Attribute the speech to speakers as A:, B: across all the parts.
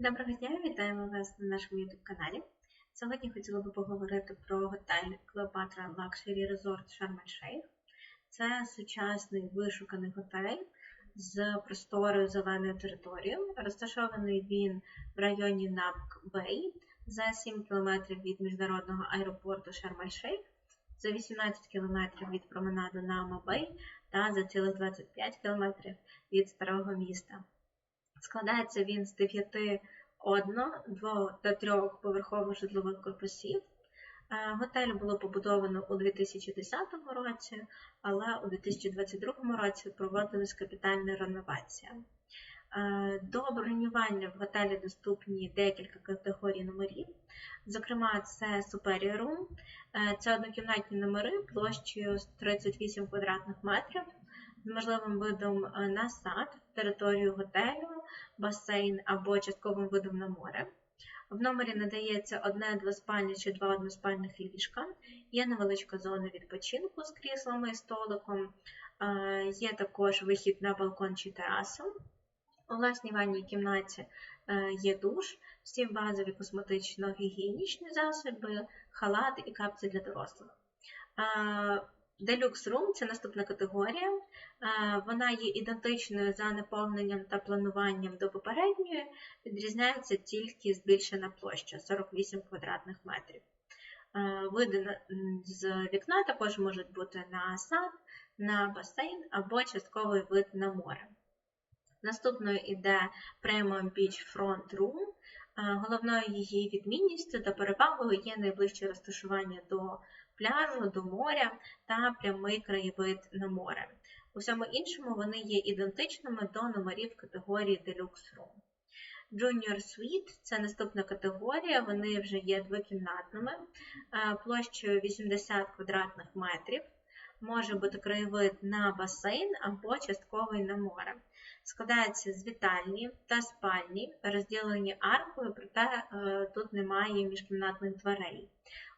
A: Доброго дня, вітаємо вас на нашому YouTube каналі. Сьогодні хотіла би поговорити про готель Cleopatra Luxury Resort Sharm el Sheikh. Це сучасний вишуканий готель з просторою зеленою територією. Розташований він в районі Напк Бей за 7 км від міжнародного аеропорту Sheikh, за 18 км від променаду Нама Бей та за цілих 25 км від старого міста. Складається він з 9 одно, дво та трьох поверхових житлових корпусів. Е, Готель було побудовано у 2010 році, але у 2022 році проводилась капітальна реновація. Е, До бронювання в готелі доступні декілька категорій номерів. Зокрема, це Superior Room, е, це однокімнатні номери площею 38 квадратних метрів з можливим видом е, на сад, територію готелю, басейн або частковим видом на море. В номері надається одне двоспальне чи два односпальних ліжка, є невеличка зона відпочинку з кріслами і столиком, е, є також вихід на балкон чи терасу. У власній ванній кімнаті е, є душ, всі базові косметично-гігієнічні засоби, халати і капці для дорослих. Deluxe Room це наступна категорія. Е, Вона є ідентичною за наповненням та плануванням до попередньої, відрізняється тільки збільшена площа 48 квадратних метрів. Е, Види з вікна також можуть бути на сад, на басейн або частковий вид на море. Наступною іде Premium Beach Front Room. Е, Головною її відмінністю та перевагою є найближче розташування до пляжу, до моря та прямий краєвид на море. У всьому іншому вони є ідентичними до номерів категорії Deluxe Room. Junior Suite – це наступна категорія, вони вже є двокімнатними, е, площею 80 квадратних метрів. Може бути краєвид на басейн або частковий на море. Складається з вітальні та спальні, розділені аркою, проте е, тут немає міжкімнатних дверей.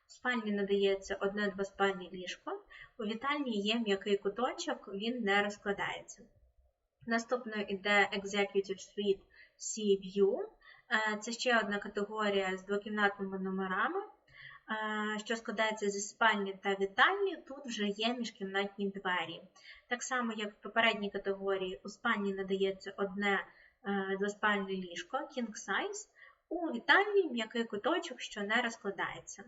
A: У спальні надається одне двоспальне ліжко, у вітальні є м'який куточок, він не розкладається. Наступною йде Executive Suite Sea View. Е, Це ще одна категорія з двокімнатними номерами, що складається зі спальні та вітальні. Тут вже є міжкімнатні двері. Так само, як в попередній категорії, у спальні надається одне е, двоспальне ліжко King Size, у вітальні м'який куточок, що не розкладається.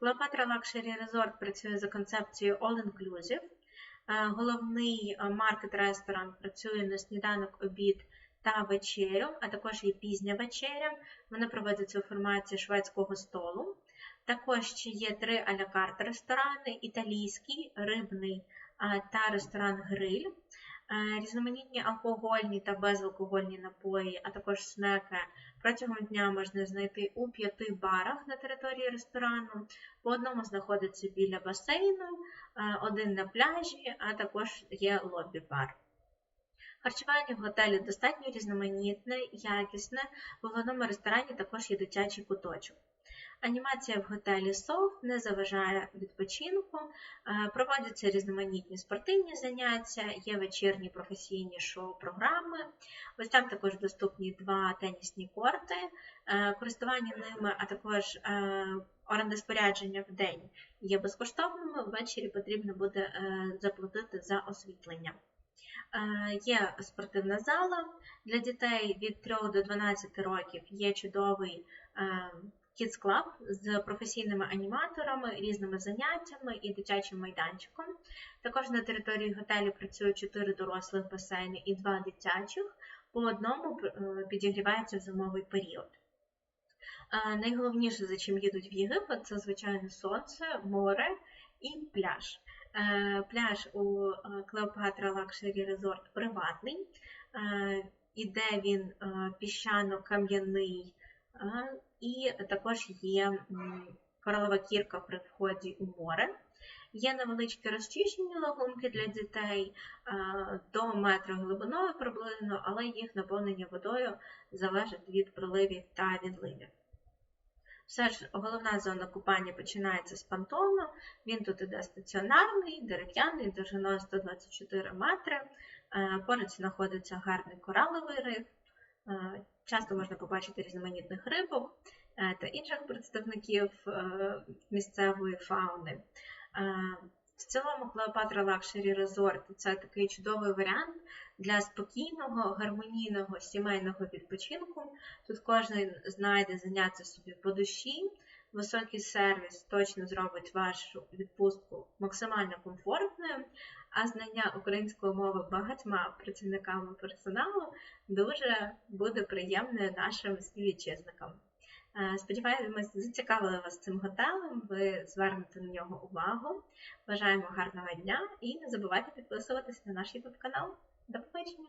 A: Cleopatra Luxury Resort працює за концепцією All-Inclusive. Е, Головний е, маркет-ресторан працює на сніданок, обід та вечерю, а також є пізня вечеря. Вона проводиться у форматі шведського столу. Також ще є три а-ля карт ресторани: італійський, рибний та ресторан Гриль. Е, Різноманітні алкогольні та безалкогольні напої, а також снеки протягом дня можна знайти у п'яти барах на території ресторану. По одному знаходиться біля басейну, е, один на пляжі, а також є лобі-бар. Харчування в готелі достатньо різноманітне, якісне. В головному ресторані також є дитячий куточок. Анімація в готелі СОВ не заважає відпочинку, е, проводяться різноманітні спортивні заняття, є вечірні професійні шоу-програми. Ось там також доступні два тенісні корти, е, користування ними, а також е, оренда спорядження в день є безкоштовними, ввечері потрібно буде заплатити за освітлення. Є спортивна зала для дітей від 3 до 12 років, є чудовий Kids Club з професійними аніматорами, різними заняттями і дитячим майданчиком. Також на території готелю працюють 4 дорослих басейни і 2 дитячих, по одному е, підігрівається зимовий період. Е, Найголовніше, за чим їдуть в Єгипет, це звичайно сонце, море і пляж. Е, Пляж у Cleopatra Luxury Resort приватний. Іде він піщано-кам'яний, і також є коралова кірка при вході у море. Є невеличкі розчищені лагунки для дітей до метра глибиною приблизно, але їх наповнення водою залежить від приливів та відливів. Все ж головна зона купання починається з понтону. Він тут іде стаціонарний, дерев'яний, довжиною 124 метри. Е, Поруч знаходиться гарний кораловий риф. Е, Часто можна побачити різноманітних рибок е, та інших представників е, місцевої фауни. В цілому Клеопатра Лакшері Резорт це такий чудовий варіант для спокійного, гармонійного сімейного відпочинку. Тут кожен знайде заняття собі по душі. Високий сервіс точно зробить вашу відпустку максимально комфортною, а знання української мови багатьма працівниками персоналу дуже буде приємне нашим співвітчизникам. Е, Сподіваємось, зацікавили вас цим готелем, ви звернете на нього увагу. Бажаємо гарного дня і не забувайте підписуватися на наш YouTube канал. До побачення!